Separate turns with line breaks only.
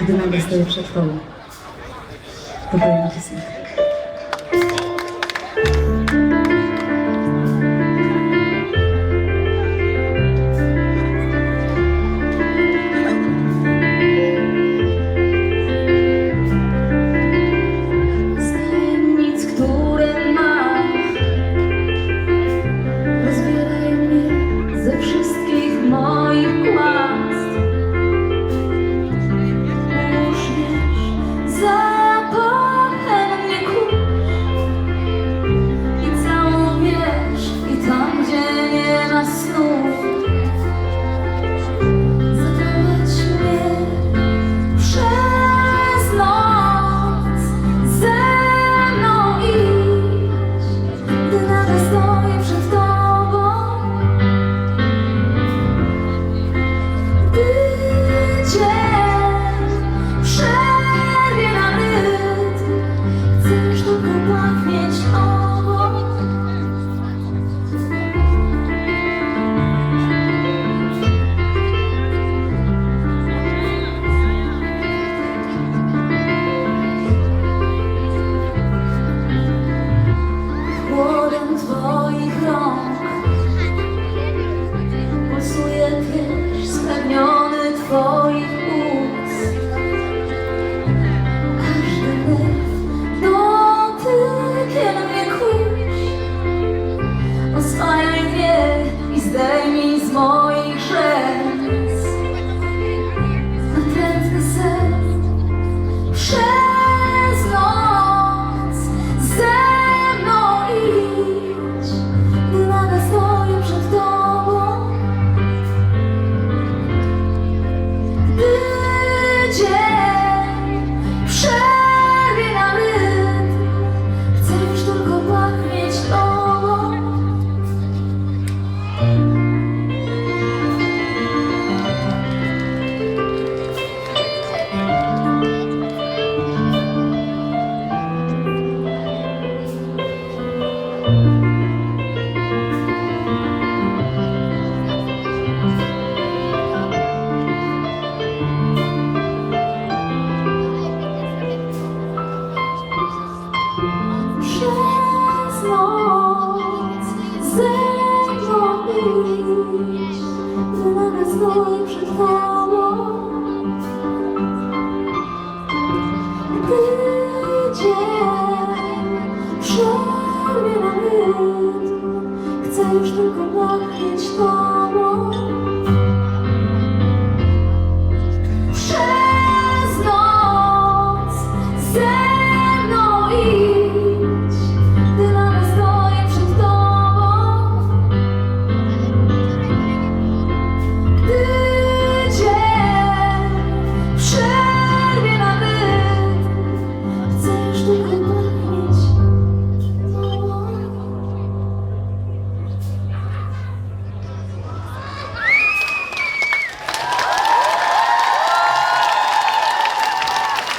gdy nagle stoję przed tobą. To twoja. nasço Say means more. Oh.